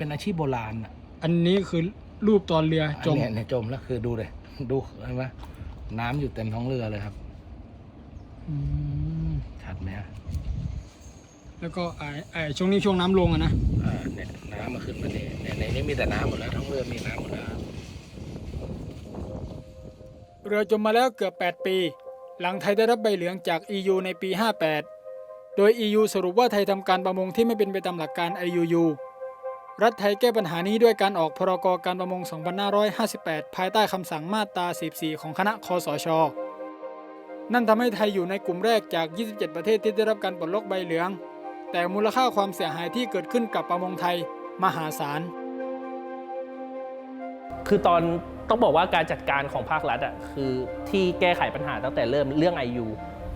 เป็นอาชีพโบราณอะอันนี้คือรูปตอนเรือจม อันเนี้ยเนี่ยจมแล้วคือดูเลยดูเห็นไหมน้ำอยู่เต็มท้องเรือเลยครับอืมชัดไหมฮะแล้วก็ไอ้ไอ้ช่วงนี้ช่วงน้ำลงอะนะ อ่าเนี่ยน้ำมาขึ้นมาเนี่ยเนี่ยในนี้มีแต่น้ำหมดแล้วท้องเรือมีน้ำหมดแล้วครับเรือจมมาแล้วเกือบ 8 ปี หลังไทยได้รับใบเหลืองจาก EU ในปี 58 โดย EU สรุปว่าไทยทำการประมงที่ไม่เป็นไปตามหลักการ IUU รัฐไทยแก้ปัญหานี้ด้วยการออกพรกการประมง 2558 ภายใต้คำสั่งมาตรา 14 ของคณะคอสช นั่นทำให้ไทยอยู่ในกลุ่มแรกจาก 27 ประเทศที่ได้รับการปลดล็อกใบเหลือง แต่มูลค่าความเสียหายที่เกิดขึ้นกับประมงไทยมหาศาล คือตอนต้องบอกว่าการจัดการของภาครัฐอะคือที่แก้ไขปัญหาตั้งแต่เริ่มเรื่อง IU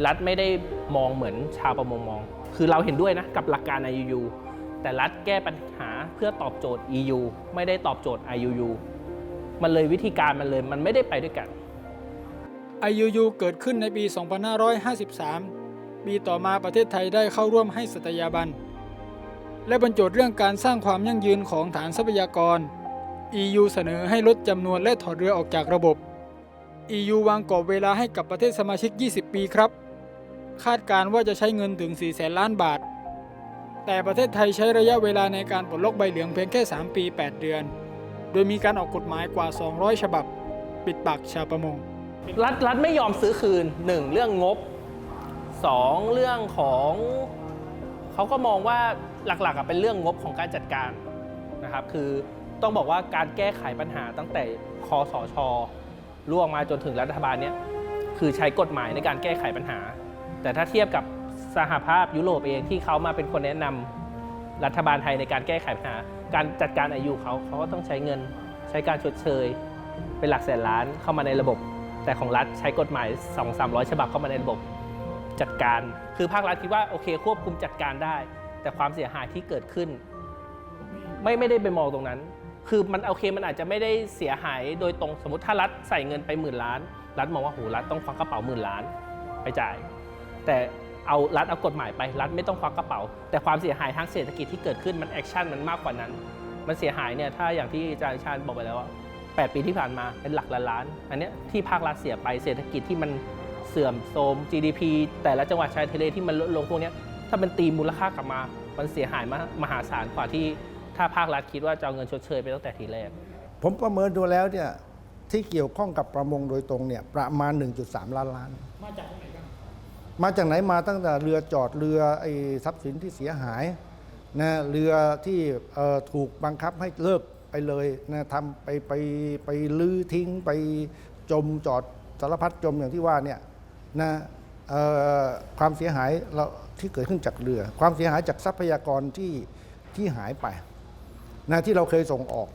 รัฐไม่ได้มองเหมือนชาวประมงมอง คือเราเห็นด้วยนะกับหลักการ IUU แต่รัฐแก้ปัญหา เพื่อตอบโจทย์ EU ไม่ได้ตอบโจทย์ IUU มันเลยวิธีการมันเลยมันไม่ได้ไปด้วยกัน IUU เกิดขึ้นในปี 2553 ปีต่อมาประเทศไทยได้เข้าร่วมให้สัตยาบัน และบรรจุเรื่องการสร้างความยั่งยืนของฐานทรัพยากร EU เสนอให้ลดจำนวนและถอดเรือออกจากระบบ EU วางกรอบเวลาให้กับประเทศสมาชิก 20 ปีครับ คาดการณ์ว่าจะใช้เงินถึง 4 แสนล้านบาท แต่ประเทศไทยใช้ระยะเวลาในการปลดล็อกใบเหลืองเพียงแค่ 3 ปี 8 เดือน โดยมีการออกกฎหมายกว่า 200 ฉบับ ปิดปากชาวประมง รัฐรัฐไม่ยอมซื้อคืน 1. เรื่องงบ 2. เรื่องของเขาก็มองว่าหลักๆเป็นเรื่องงบของการจัดการนะครับคือต้องบอกว่าการแก้ไขปัญหาตั้งแต่คอสชล่วงมาจนถึงรัฐบาลเนี้ยคือใช้กฎหมายในการแก้ไขปัญหา แต่ถ้าเทียบกับ สหภาพยุโรปเองที่เขามาเป็นคนแนะนำรัฐบาลไทยในการแก้ไขปัญหา การจัดการอายุเขาเขาก็ต้องใช้เงินใช้การชดเชย เป็นหลักแสนล้านเข้ามาในระบบ แต่ของรัฐใช้กฎหมาย 2 3 0 0 ฉบับเข้ามาในระบบจัดการ คือภาครัฐคิดว่าโอเคควบคุมจัดการได้ แต่ความเสียหายที่เกิดขึ้น ไม่ไม่ได้ไปมองตรงนั้น คือมันโอเคมันอาจจะไม่ได้เสียหายโดยตรงสมมติถ้ารัฐใส่เงินไปหมื่นล้าน รัฐมองว่าโหรัฐต้องควักกระเป๋าหมื่นล้านไปจ่าย แต่ เอารัฐเอากฎหมายไปรัฐไม่ต้องควักกระเป๋า แต่ความเสียหายทางเศรษฐกิจที่เกิดขึ้นมันแอคชั่นมันมากกว่านั้น มันเสียหายเนี่ยถ้าอย่างที่อาจารย์ชาญบอกไปแล้วว่า8ปีที่ผ่านมาเป็นหลักล้านล้านอันเนี้ยที่ภาครัฐเสียไปเศรษฐกิจที่มันเสื่อมโทรม GDP แต่ละจังหวัดชายทะเลที่มันลดลงพวกเนี้ยถ้ามันตีมูลค่ากลับมา มันเสียหายมามหาศาลกว่าที่ถ้าภาครัฐคิดว่าจะเอาเงินชดเชยไปตั้งแต่ทีแรก ผมประเมินดูแล้วเนี่ยที่เกี่ยวข้องกับประมงโดยตรงเนี่ยประมาณ 1.3 ล้านล้าน มาจากไหนบ้าง มาจากไหนมาตั้งแต่เรือจอดเรือไอ้ทรัพย์สินที่เสียหายนะเรือที่ถูกบังคับให้เลิกไปเลยนะทำไปไปไปลื้อทิ้งไปจมจอดสารพัดจมอย่างที่ว่าเนี่ยนะความเสียหายเราที่เกิดขึ้นจากเรือ ความเสียหายจากทรัพยากรที่ที่หายไปนะที่เราเคยส่งออก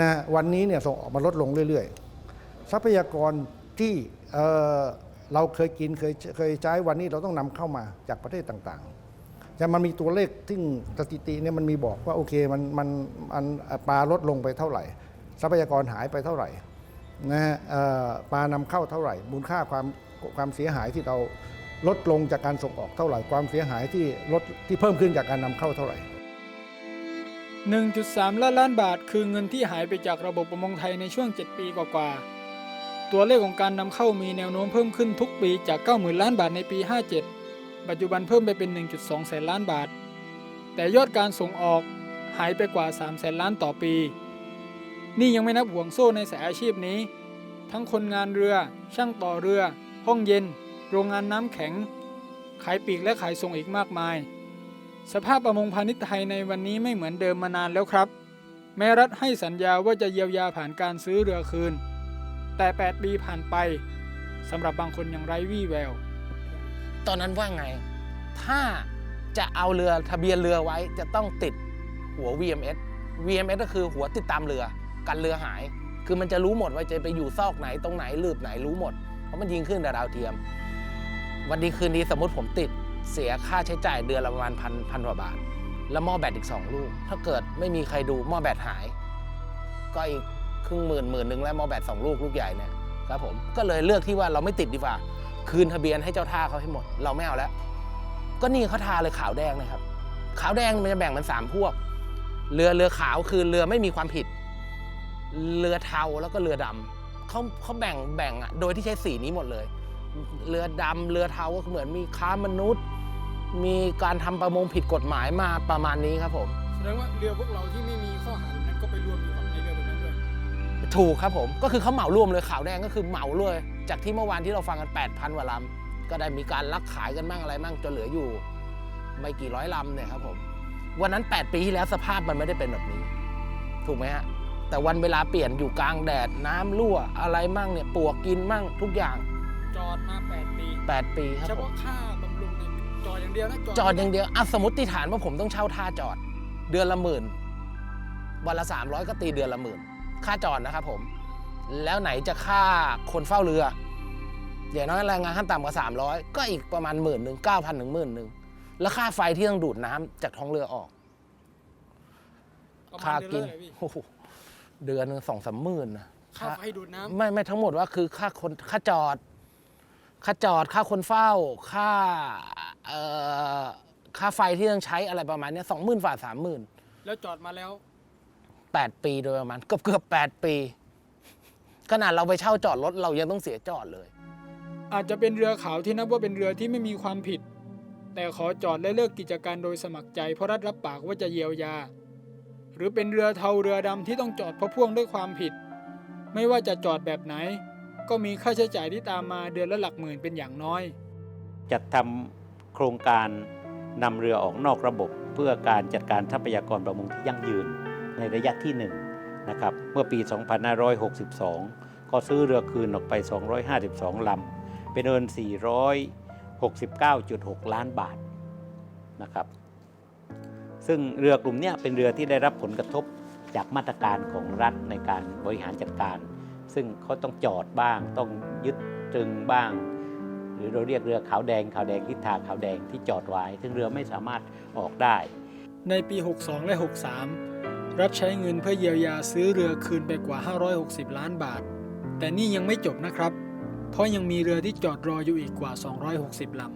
นะวันนี้เนี่ยส่งออกมาลดลงเรื่อย ๆ ทรัพยากรที่ เราเคยกินเคยเคยใช้วันนี้เราต้องนำเข้ามาจากประเทศต่างๆ แต่มันมีตัวเลขที่สถิติเนี่ยมันมีบอกว่าโอเคมันมันมันปลาลดลงไปเท่าไหร่ ทรัพยากรหายไปเท่าไหร่นะฮะปลานำเข้าเท่าไหร่ มูลค่าความความเสียหายที่เราลดลงจากการส่งออกเท่าไหร่ ความเสียหายที่ลดที่เพิ่มขึ้นจากการนำเข้าเท่าไหร่ 1.3 ล้านล้านบาท คือเงินที่หายไปจากระบบประมงไทยในช่วง 7 ปีกว่าๆ ตัวเลขของการนำเข้ามีแนวโน้มเพิ่มขึ้นทุกปีจาก 90,000 ล้านบาทในปี 57 ปัจจุบันเพิ่มไปเป็น 1.2 แสนล้านบาท แต่ยอดการส่งออกหายไปกว่า 3 แสนล้านต่อปี นี่ยังไม่นับห่วงโซ่ในสายอาชีพนี้ ทั้งคนงานเรือ ช่างต่อเรือ ห้องเย็น โรงงานน้ำแข็ง ขายปีกและขายส่งอีกมากมาย สภาพประมงพาณิชย์ไทยในวันนี้ไม่เหมือนเดิมมานานแล้วครับ แม้รัฐให้สัญญาว่าจะเยียวยาผ่านการซื้อเรือคืน แต่ 8 ปีผ่านไปสำหรับบางคนยังไร้วี่แวว ตอนนั้นว่าไง ถ้าจะเอาเรือทะเบียนเรือไว้จะต้องติดหัว VMS VMS ก็คือหัวติดตามเรือกันเรือหาย คือมันจะรู้หมดว่าจะไปอยู่ซอกไหนตรงไหนลืบไหนรู้หมด เพราะมันยิงขึ้นแต่ดาวเทียม วันดีคืนนี้สมมติผมติดเสียค่าใช้จ่ายเดือนละประมาณพันพันกว่าบาท แล้วหม้อแบตอีก 2 ลูก ถ้าเกิดไม่มีใครดูหม้อแบตหาย ก็อีก ครึ่งหมื่นหมื่นหนึ่งแล้วมอแบตสองลูกลูกใหญ่เนี่ยครับผมก็เลยเลือกที่ว่าเราไม่ติดดีกว่า คืนทะเบียนให้เจ้าท่าเขาให้หมด เราไม่เอาแล้ว ก็นี่เขาทาเลยขาวแดงนะครับ ขาวแดงมันจะแบ่งเป็นสามพวก เรือเรือขาวคือเรือไม่มีความผิด เรือเทาแล้วก็เรือดำเขาเขาแบ่งแบ่งอะโดยที่ใช้สีนี้หมดเลย เรือดำเรือเทาก็เหมือนมีค้ามนุษย์ มีการทำประมงผิดกฎหมายมาประมาณนี้ครับผมแสดงว่าเรือพวกเราที่ไม่มีข้อหาแบบนั้นก็ไปรวมอยู่กับในเรือแบบนั้นด้วย ถูกครับผมก็คือเขาเหมารวมเลยขาวแดงก็คือเหมาเลยจากที่เมื่อวานที่เราฟังกัน 8,000กว่าลำก็ได้มีการลักขายกันบ้างอะไรบ้างจนเหลืออยู่ ไม่กี่ร้อยลำเนี่ยครับผมวันนั้น 8 ปีที่แล้วสภาพมันไม่ได้เป็นแบบนี้ ถูกไหมฮะแต่วันเวลาเปลี่ยนอยู่กลางแดดน้ำรั่วอะไรมั่งเนี่ยปวกกินมั่งทุกอย่าง จอดมา 8 ปี 8 ปีครับเฉผมพาะค่าบำรุงเนี่ยจอดอย่างเดียวนะจอดอย่างเดียวอะสมมติฐานว่าผมต้องเช่าท่าจอด เดือนละหมื่นวันละ300 ก็ตีเดือนละหมื่น ค่าจอดนะครับผม แล้วไหนจะค่าคนเฝ้าเรืออย่างน้อยแรงงานขั้นต่ำกว่า300 ก็อีกประมาณหมื่นหนึ่งเก้าพันถึงหมื่นหนึ่งแล้วค่าไฟที่ต้องดูดน้ำจากท้องเรือออกประมาค่าณเดืกิอนนละเท่าไหร่พี่โอ้โหเดือนหนึงสองสามหมื่นนะค่าไฟดูดน้ำไม่ไม่ทั้งหมดว่าคือค่าคนค่าจอด ค่าจอดค่าคนเฝ้า ค่าเอ่อค่าไฟที่ต้องใช้อะไรประมาณเนี้สองหมื่นฝ่าสามหมื่นแล้วจอดมาแล้ว แปดปีโดยประมาณเกือบเกือบแปดปี ขนาดเราไปเช่าจอดรถเรายังต้องเสียจอดเลย อาจจะเป็นเรือขาวที่นับว่าเป็นเรือที่ไม่มีความผิด แต่ขอจอดและเลิกกิจการโดยสมัครใจเพราะรัฐรับปากว่าจะเยียวยา หรือเป็นเรือเทาเรือดำที่ต้องจอดเพราะพ่วงด้วยความผิด ไม่ว่าจะจอดแบบไหน ก็มีค่าใช้จ่ายที่ตามมาเดือนละหลักหมื่นเป็นอย่างน้อยจัดทำโครงการนำเรือออกนอกระบบ เพื่อการจัดการทรัพยากรประมงที่ยั่งยืน ในระยะที่1นะครับเมื่อปี 2562 ก็ซื้อเรือคืนออกไป 252 ลำ เป็นเงิน 469.6 ล้านบาทนะครับซึ่งเรือกลุ่มนี้เป็นเรือที่ได้รับผลกระทบจากมาตรการของรัฐในการบริหารจัดการ ซึ่งเขาต้องจอดบ้าง ต้องยึดตึงบ้าง หรือเราเรียกเรือขาวแดงขาวแดงทิศทางขาวแดงที่จอดไว้ ซึ่งเรือไม่สามารถออกได้ ในปี 62 และ 63 รัฐใช้เงินเพื่อเยียวยาซื้อเรือคืนไปกว่า 560 ล้านบาท แต่นี่ยังไม่จบนะครับ เพราะยังมีเรือที่จอดรออยู่อีกกว่า 260ลำ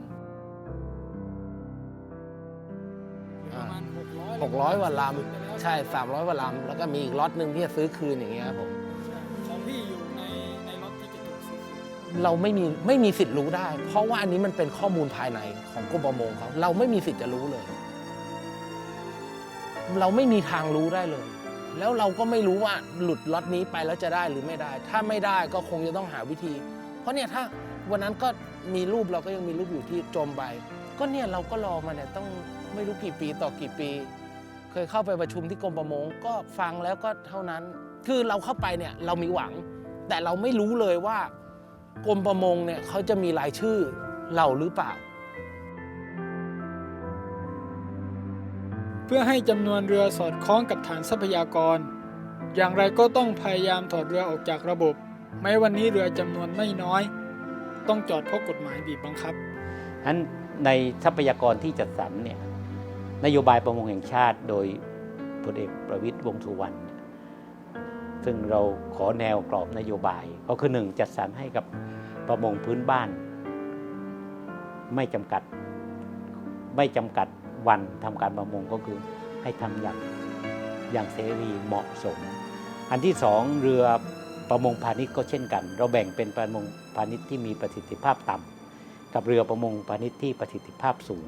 ประมาณ600 600กว่าลำใช่ 300กว่าลำแล้วก็มีอีกล็อตหนึ่งที่จะซื้อคืนอย่างเงี้ยครับผมของพี่อยู่ในในรถที่จะถูกซื้อคืนเราไม่มีไม่มีสิทธิ์รู้ได้ เพราะว่าอันนี้มันเป็นข้อมูลภายในของกรมประมงเขาเราไม่มีสิทธิ์จะรู้เลย เราไม่มีทางรู้ได้เลย แล้วเราก็ไม่รู้ว่าหลุดล็อตนี้ไปแล้วจะได้หรือไม่ได้ ถ้าไม่ได้ก็คงจะต้องหาวิธี เพราะเนี่ยถ้าวันนั้นก็มีรูปเราก็ยังมีรูปอยู่ที่จมไปก็เนี่ยเราก็รอมาเนี่ยต้องไม่รู้กี่ปีต่อกี่ปี เคยเข้าไปประชุมที่กรมประมงก็ฟังแล้วก็เท่านั้น คือเราเข้าไปเนี่ยเรามีหวัง แต่เราไม่รู้เลยว่ากรมประมงเนี่ยเขาจะมีรายชื่อเราหรือเปล่า พื่อให้จำนวนเรือสอดคล้องกับฐานทรัพยากร อย่างไรก็ต้องพยายามถอดเรือออกจากระบบ แม้วันนี้เรือจำนวนไม่น้อย ต้องจอดเพราะกฎหมายบีบบังคับฉะนั้นในทรัพยากรที่จัดสรรเนี่ยนโยบายประมงแห่งชาติโดยพลเอกประวิตยวงสุวรรณซึ่งเราขอแนวกรอบนโยบาย ก็คือหนึ่งจัดสรรให้กับประมงพื้นบ้าน ไม่จำกัดไม่จำกัด วันทำการประมงก็คือให้ทำอย่างอย่างเสรีเหมาะสม อันที่สองเรือประมงพาณิชย์ก็เช่นกัน เราแบ่งเป็นประมงพาณิชย์ที่มีประสิทธิภาพต่ำกับเรือประมงพาณิชย์ที่ประสิทธิภาพสูง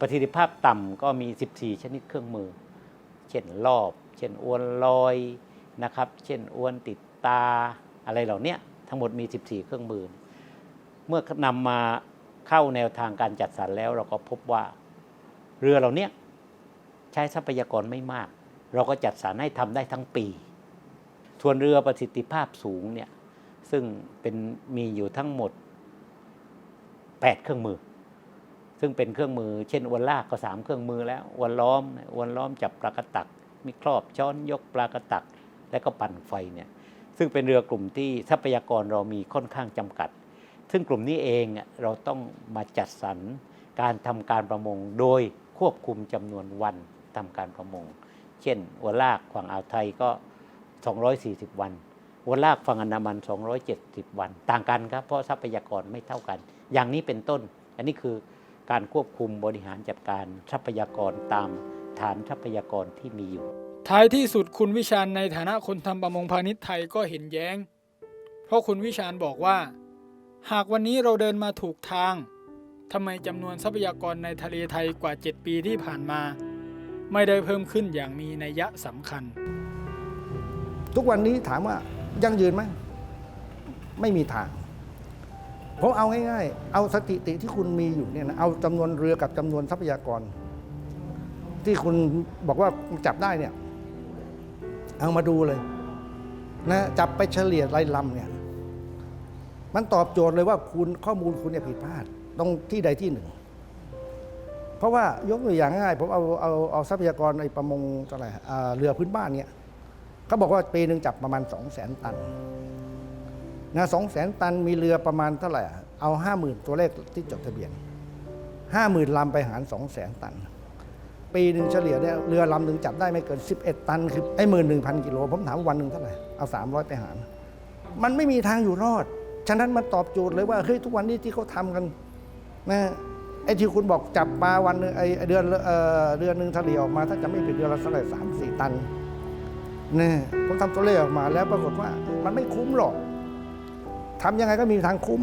ประสิทธิภาพต่ำก็มี 14 ชนิดเครื่องมือ เช่นรอบ เช่นอวนลอยนะครับ เช่นอวนติดตาอะไรเหล่านี้ทั้งหมดมี 14 เครื่องมือ เมื่อนำมาเข้าแนวทางการจัดสรรแล้วเราก็พบว่า เรือเหล่าเนี้ยใช้ทรัพยากรไม่มาก เราก็จัดสรรให้ทำได้ทั้งปีส่วนเรือประสิทธิภาพสูงเนี่ยซึ่งเป็นมีอยู่ทั้งหมด 8 เครื่องมือ ซึ่งเป็นเครื่องมือ เช่นอวนลากก็สามเครื่องมือแล้วอวนล้อมอวนล้อมจับปลากระตัก มีครอบช้อนยกปลากระตัก และก็ปั่นไฟเนี่ยซึ่งเป็นเรือกลุ่มที่ทรัพยากรเรามีค่อนข้างจำกัด ซึ่งกลุ่มนี้เองเราต้องมาจัดสรรการทำการประมงโดย ควบคุมจำนวนวันทำการประมง เช่นอวลากฝั่งอ่าวไทยก็ 240 วันอวลากฝั่งอันดามัน 270 วัน ต่างกันครับเพราะทรัพยากรไม่เท่ากัน อย่างนี้เป็นต้น อันนี้คือการควบคุมบริหารจัดการทรัพยากรตามฐานทรัพยากรที่มีอยู่ ท้ายที่สุดคุณวิชาญในฐานะคนทำประมงพาณิชย์ไทยก็เห็นแย้ง เพราะคุณวิชาญบอกว่า หากวันนี้เราเดินมาถูกทาง ทำไมจำนวนทรัพยากรในทะเลไทยกว่า 7 ปีที่ผ่านมา ไม่ได้เพิ่มขึ้นอย่างมีนัยยะสำคัญ ทุกวันนี้ถามว่ายั่งยืนไหมไม่มีทาง ผมเอาง่ายๆ เอาสถิติที่คุณมีอยู่เนี่ยนะเอาจำนวนเรือกับจำนวนทรัพยากร ที่คุณบอกว่าจับได้เนี่ย เอามาดูเลยนะจับไปเฉลี่ยรายลำเนี่ย มันตอบโจทย์เลยว่าคุณข้อมูลคุณเนี่ยผิดพลาด ตรงที่ใดที่หนึ่ง เพราะว่ายกตัวอย่างง่ายผมเอาเอาเอาทรัพยากรในประมงเท่าไหร่เรือพื้นบ้านเนี่ยเขาบอกว่าปีหนึ่งจับประมาณ2 0 0 0 0 0ตันนะสองแสนตันมีเรือประมาณเท่าไหร่เอาห้าหมื่นตัวเลขที่จดทะเบียนห้าหมื่นลำไปหาร2 0 0 0 0 0ตัน ปีหนึ่งเฉลี่ยเนี่ยเรือลำหนึ่งจับได้ไม่เกิน11ตัน คือไอ้หมื่นหนึ่งพันกิโลผมถามวันหนึ่งเท่าไหร่เอา300ไปหาร มันไม่มีทางอยู่รอด ฉะนั้นมันตอบโจทย์เลยว่าเฮ้ยทุกวันนี้ที่เขาทำกัน นะไอ้ที่คุณบอกจับปลาวันนึงไอ้เดือนเอ่อเดือนหนึ่งเฉลี่ยออกมา ถ้าจะไม่ผิดเดือนละสักสามสี่ตันเนี่ยผมทำตัวเลขออกมาแล้วปรากฏว่ามันไม่คุ้มหรอกทำยังไงก็มีทางคุ้ม